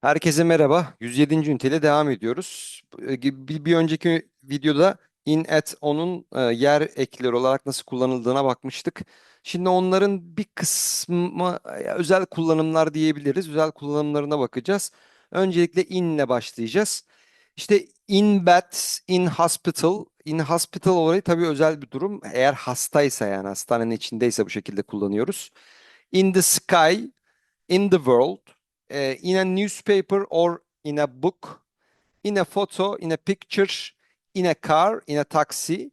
Herkese merhaba. 107. üniteyle devam ediyoruz. Ee, Bir, bir önceki videoda in at onun e, yer ekleri olarak nasıl kullanıldığına bakmıştık. Şimdi onların bir kısmı özel kullanımlar diyebiliriz. Özel kullanımlarına bakacağız. Öncelikle in ile başlayacağız. İşte in bed, in hospital. In hospital olayı tabii özel bir durum. Eğer hastaysa yani hastanenin içindeyse bu şekilde kullanıyoruz. In the sky, in the world, eh, in a newspaper or in a book, in a photo, in a picture, in a car, in a taxi.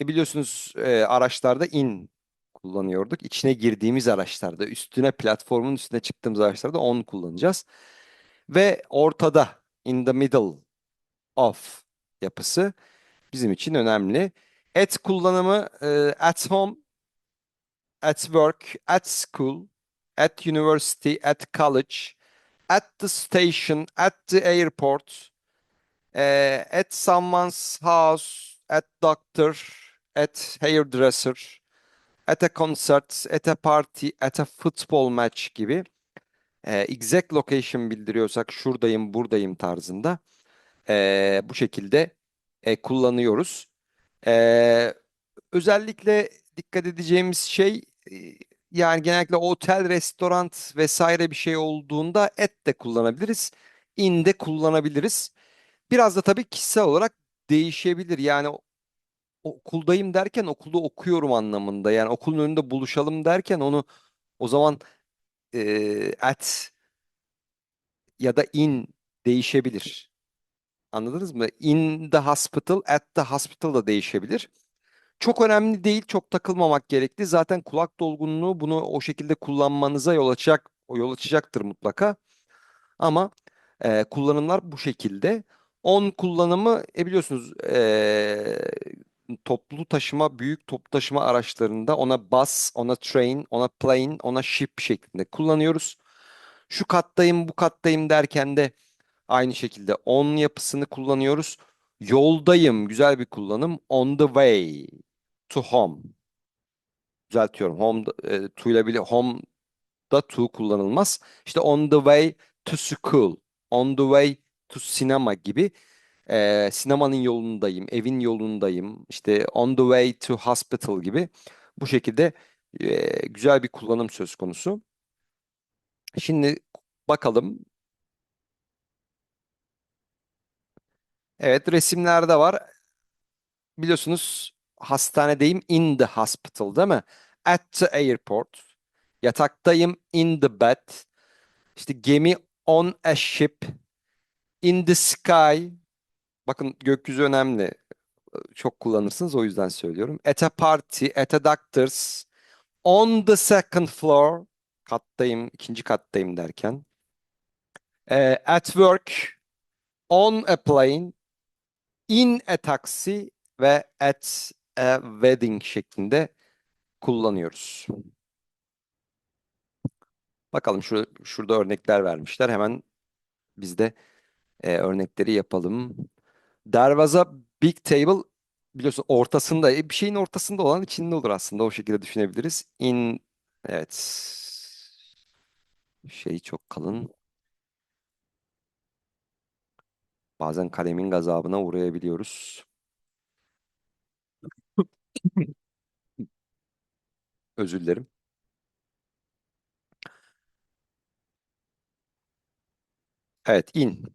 E biliyorsunuz e, araçlarda in kullanıyorduk. İçine girdiğimiz araçlarda, üstüne platformun üstüne çıktığımız araçlarda on kullanacağız. Ve ortada, in the middle of yapısı bizim için önemli. At kullanımı e, at home, at work, at school, at university, at college, at the station, at the airport, eh, at someone's house, at doctor, at hairdresser, at a concert, at a party, at a football match gibi eh, exact location bildiriyorsak şuradayım, buradayım tarzında eh, bu şekilde eh, kullanıyoruz. Eh, özellikle dikkat edeceğimiz şey e, yani genellikle otel, restoran vesaire bir şey olduğunda et de kullanabiliriz. In de kullanabiliriz. Biraz da tabii kişisel olarak değişebilir. Yani okuldayım derken okulda okuyorum anlamında. Yani okulun önünde buluşalım derken onu o zaman e, at ya da in değişebilir. Anladınız mı? In the hospital, at the hospital da değişebilir. Çok önemli değil, çok takılmamak gerekli. Zaten kulak dolgunluğu bunu o şekilde kullanmanıza yol açacak, yol açacaktır mutlaka. Ama e, kullanımlar bu şekilde. On kullanımı e, biliyorsunuz e, toplu taşıma, büyük toplu taşıma araçlarında ona bus, ona train, ona plane, ona ship şeklinde kullanıyoruz. Şu kattayım, bu kattayım derken de aynı şekilde on yapısını kullanıyoruz. Yoldayım, güzel bir kullanım. On the way to home. Düzeltiyorum. Home e, to ile bile home da to kullanılmaz. İşte on the way to school, on the way to cinema gibi e, sinemanın yolundayım, evin yolundayım. İşte on the way to hospital gibi bu şekilde e, güzel bir kullanım söz konusu. Şimdi bakalım. Evet resimlerde var. Biliyorsunuz hastanedeyim in the hospital değil mi? At the airport. Yataktayım in the bed. İşte gemi on a ship. In the sky. Bakın gökyüzü önemli. Çok kullanırsınız o yüzden söylüyorum. At a party, at a doctor's. On the second floor. Kattayım, ikinci kattayım derken. Eh, at work. On a plane. In a taxi ve at a wedding şeklinde kullanıyoruz. Bakalım şu, şurada örnekler vermişler. Hemen biz de e, örnekleri yapalım. There big table biliyorsun ortasında e, bir şeyin ortasında olan içinde olur aslında o şekilde düşünebiliriz. In evet şey çok kalın. Bazen kalemin gazabına uğrayabiliyoruz. Özür dilerim. Evet in.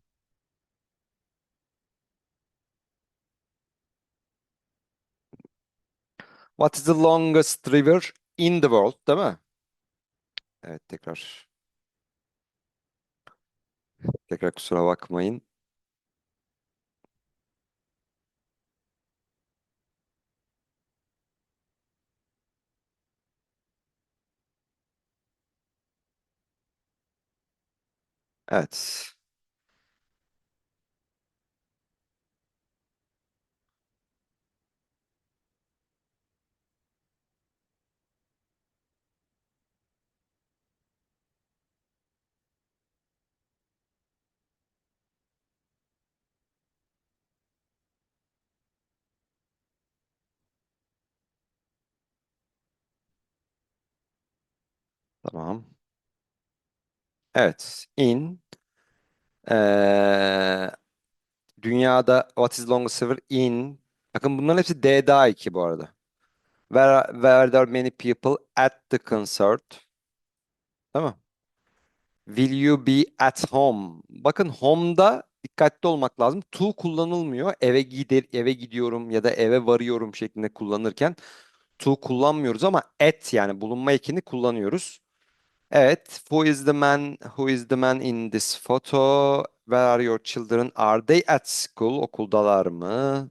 What is the longest river in the world değil mi? Evet tekrar tekrar kusura bakmayın. Evet. Tamam. Evet. In. Ee, dünyada what is longest river in. Bakın bunların hepsi D daha 2 bu arada. Where, where there are many people at the concert. Tamam. Will you be at home? Bakın home'da dikkatli olmak lazım. To kullanılmıyor. Eve gider, eve gidiyorum ya da eve varıyorum şeklinde kullanırken to kullanmıyoruz ama at yani bulunma ekini kullanıyoruz. Evet. Who is the man? Who is the man in this photo? Where are your children? Are they at school? Okuldalar mı?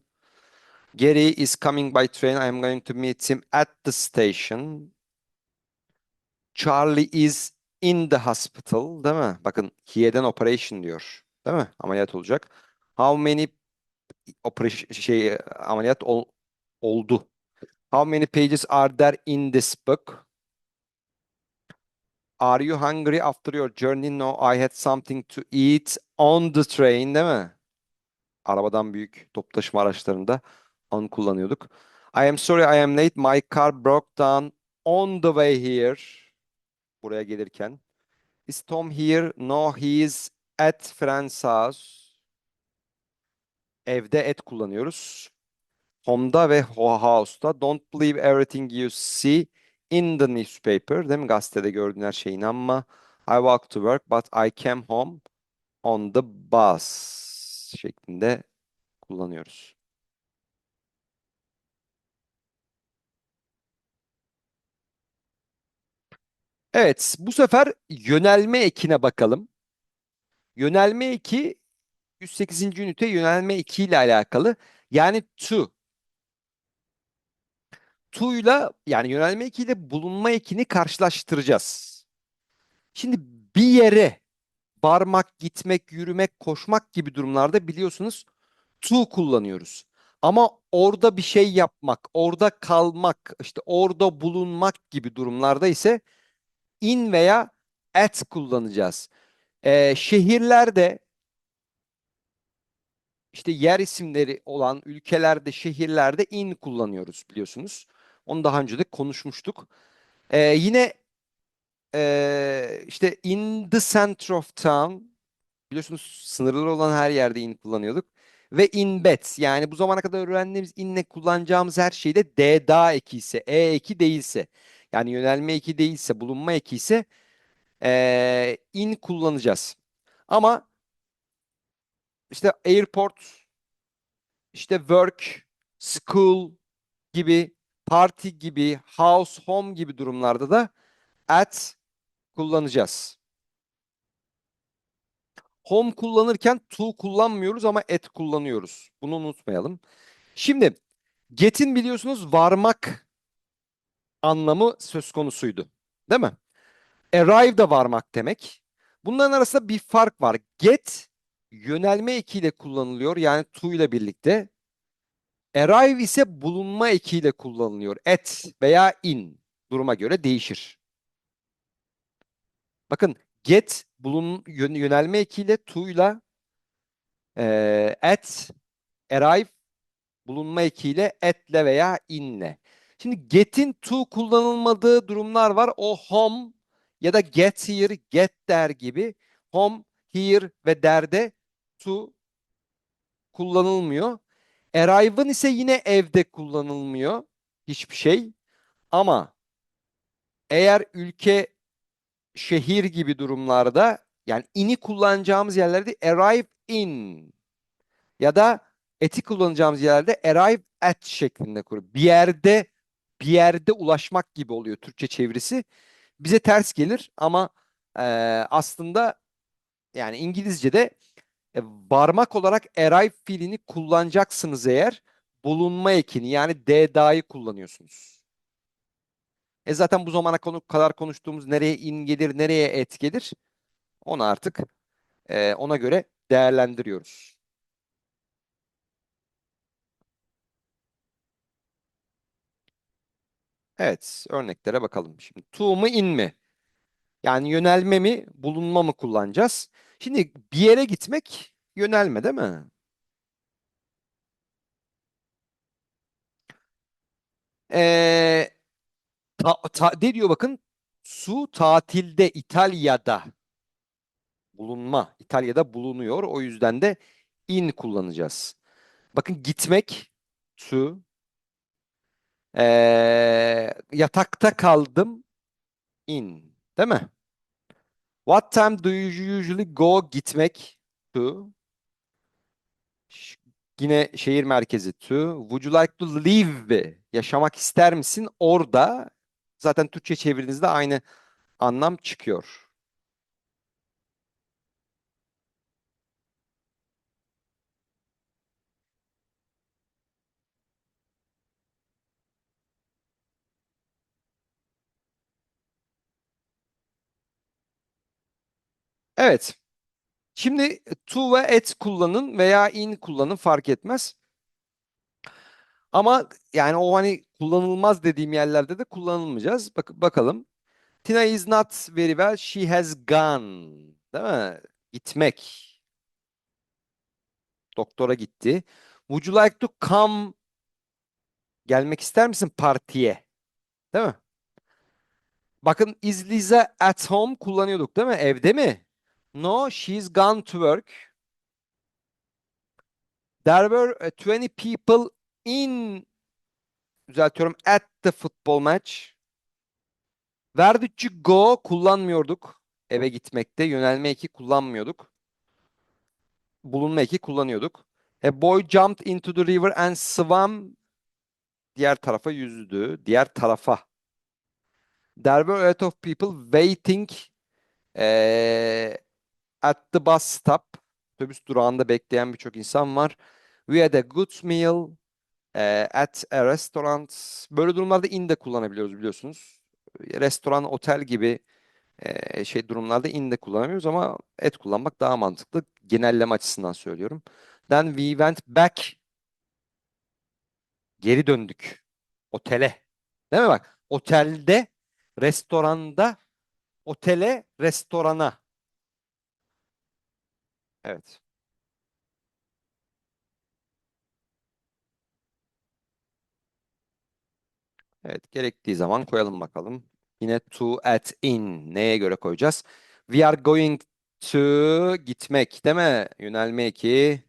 Gary is coming by train. I am going to meet him at the station. Charlie is in the hospital, değil mi? Bakın here'den operation diyor. Değil mi? Ameliyat olacak. How many operation şey ameliyat ol- oldu? How many pages are there in this book? Are you hungry after your journey? No, I had something to eat on the train, değil mi? Arabadan büyük toplu taşıma araçlarında onu kullanıyorduk. I am sorry I am late. My car broke down on the way here. Buraya gelirken. Is Tom here? No, he is at friend's house. Evde at kullanıyoruz. Home'da ve ho- house'da. Don't believe everything you see in the newspaper. Değil mi? Gazetede gördüğün her şeye inanma. I walked to work but I came home on the bus şeklinde kullanıyoruz. Evet, bu sefer yönelme ekine bakalım. Yönelme eki 108. ünite yönelme eki ile alakalı. Yani to. İle yani yönelme eki ile bulunma ekini karşılaştıracağız. Şimdi bir yere varmak, gitmek, yürümek, koşmak gibi durumlarda biliyorsunuz to kullanıyoruz. Ama orada bir şey yapmak, orada kalmak, işte orada bulunmak gibi durumlarda ise in veya at kullanacağız. Ee, şehirlerde işte yer isimleri olan ülkelerde, şehirlerde in kullanıyoruz biliyorsunuz. Onu daha önce de konuşmuştuk. Ee, yine ee, işte in the center of town biliyorsunuz sınırları olan her yerde in kullanıyorduk. Ve in bed yani bu zamana kadar öğrendiğimiz inle kullanacağımız her şeyde d daha eki ise, e eki değilse yani yönelme eki değilse, bulunma eki ise ee, in kullanacağız. Ama işte airport, işte work, school gibi, party gibi, house, home gibi durumlarda da at kullanacağız. Home kullanırken to kullanmıyoruz ama at kullanıyoruz. Bunu unutmayalım. Şimdi get'in biliyorsunuz varmak anlamı söz konusuydu. Değil mi? Arrive da varmak demek. Bunların arasında bir fark var. Get yönelme ekiyle kullanılıyor. Yani to ile birlikte. Arrive ise bulunma ekiyle kullanılıyor. At veya in duruma göre değişir. Bakın get bulun yön- yönelme ekiyle to ile eee, at arrive bulunma ekiyle at'le veya in'le. Şimdi get'in to kullanılmadığı durumlar var. O home ya da get here, get there gibi home, here ve there'de to kullanılmıyor. Arrive'ın ise yine evde kullanılmıyor hiçbir şey. Ama eğer ülke, şehir gibi durumlarda yani in'i kullanacağımız yerlerde arrive in ya da at'i kullanacağımız yerlerde arrive at şeklinde kuruyor. Bir yerde bir yerde ulaşmak gibi oluyor Türkçe çevirisi. Bize ters gelir ama e, aslında yani İngilizce'de varmak olarak arrive fiilini kullanacaksınız eğer bulunma ekini yani d dahi kullanıyorsunuz. E zaten bu zamana kadar konuştuğumuz nereye in gelir, nereye et gelir onu artık e, ona göre değerlendiriyoruz. Evet, örneklere bakalım. Şimdi to mu in mi? Yani yönelme mi, bulunma mı kullanacağız? Şimdi bir yere gitmek yönelme değil mi? Ee, ta, ta- ne diyor bakın? Su tatilde İtalya'da bulunma. İtalya'da bulunuyor. O yüzden de in kullanacağız. Bakın gitmek to. Ee, yatakta kaldım in. Değil mi? What time do you usually go gitmek to? Yine şehir merkezi to. Would you like to live? Yaşamak ister misin? Orada zaten Türkçe çevirdiğinizde aynı anlam çıkıyor. Evet. Şimdi to ve at kullanın veya in kullanın fark etmez. Ama yani o hani kullanılmaz dediğim yerlerde de kullanılmayacağız. Bak bakalım. Tina is not very well. She has gone. Değil mi? Gitmek. Doktora gitti. Would you like to come? Gelmek ister misin partiye? Değil mi? Bakın is Lisa at home kullanıyorduk değil mi? Evde mi? No, she's gone to work. There were uh, 20 people in düzeltiyorum at the football match. Where did you go kullanmıyorduk. Eve gitmekte yönelme eki kullanmıyorduk. Bulunma eki kullanıyorduk. A boy jumped into the river and swam. Diğer tarafa yüzdü. Diğer tarafa. There were a lot of people waiting eh, at the bus stop. Otobüs durağında bekleyen birçok insan var. We had a good meal eh, at a restaurant. Böyle durumlarda in de kullanabiliyoruz biliyorsunuz. Restoran, otel gibi eh, şey durumlarda in de kullanamıyoruz ama et kullanmak daha mantıklı. Genelleme açısından söylüyorum. Then we went back. Geri döndük. Otele. Değil mi bak? Otelde, restoranda, otele, restorana. Evet. Evet, gerektiği zaman koyalım bakalım. Yine to, at, in. Neye göre koyacağız? We are going to gitmek, değil mi? Yönelme eki.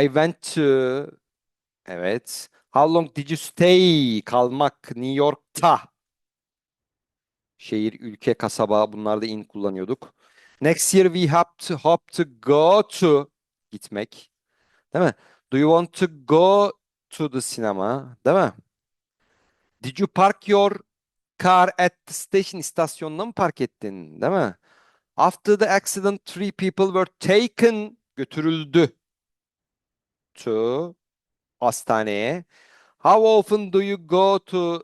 I went to. Evet. How long did you stay? Kalmak. New York'ta. Şehir, ülke, kasaba bunlarda in kullanıyorduk. Next year we hope to, hope to go to gitmek. Değil mi? Do you want to go to the cinema? Değil mi? Did you park your car at the station? İstasyonda mı park ettin? Değil mi? After the accident, three people were taken. Götürüldü. To hastaneye. How often do you go to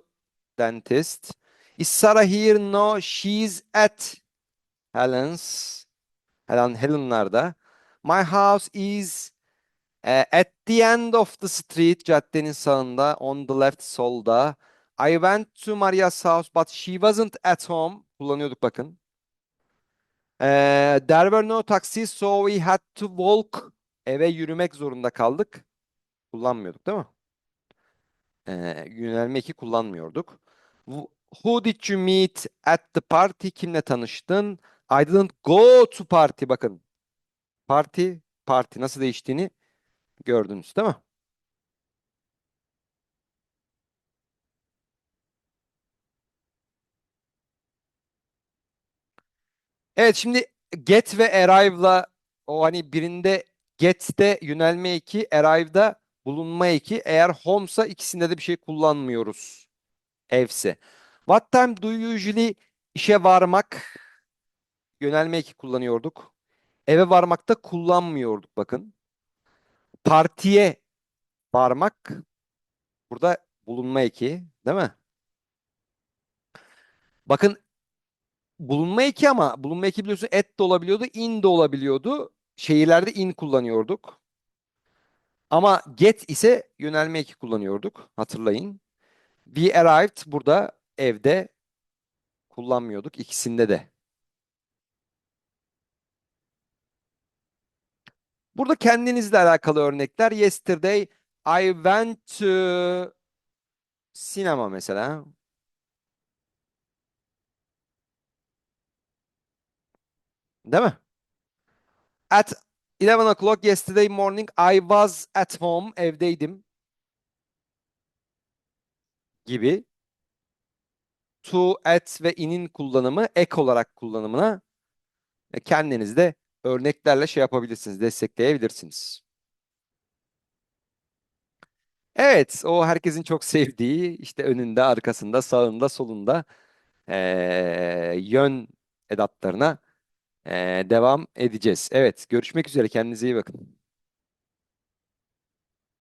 dentist? Is Sarah here? No, she's at Helen's. Helen, Helen'larda. My house is eh, at the end of the street. Caddenin sağında. On the left, solda. I went to Maria's house but she wasn't at home. Kullanıyorduk bakın. Eh, there were no taxis so we had to walk. Eve yürümek zorunda kaldık. Kullanmıyorduk değil mi? Eh, yönelme eki kullanmıyorduk. Wh- Who did you meet at the party? Kimle tanıştın? I didn't go to party. Bakın. Party, party nasıl değiştiğini gördünüz değil mi? Evet şimdi get ve arrive'la o hani birinde get'te yönelme eki, arrive'da bulunma eki. Eğer home'sa ikisinde de bir şey kullanmıyoruz. Evse. What time do you usually işe varmak? Yönelme kullanıyorduk. Eve varmakta kullanmıyorduk bakın. Partiye varmak burada bulunma eki, değil mi? Bakın bulunma eki ama bulunma eki biliyorsun et de olabiliyordu, in de olabiliyordu. Şehirlerde in kullanıyorduk. Ama get ise yönelme eki kullanıyorduk. Hatırlayın. We arrived burada evde kullanmıyorduk ikisinde de. Burada kendinizle alakalı örnekler. Yesterday I went to sinema mesela. Değil mi? At 11 o'clock yesterday morning I was at home. Evdeydim gibi. To, at ve in'in kullanımı ek olarak kullanımına kendiniz de örneklerle şey yapabilirsiniz, destekleyebilirsiniz. Evet, o herkesin çok sevdiği işte önünde, arkasında, sağında, solunda eee, yön edatlarına eee, devam edeceğiz. Evet, görüşmek üzere. Kendinize iyi bakın.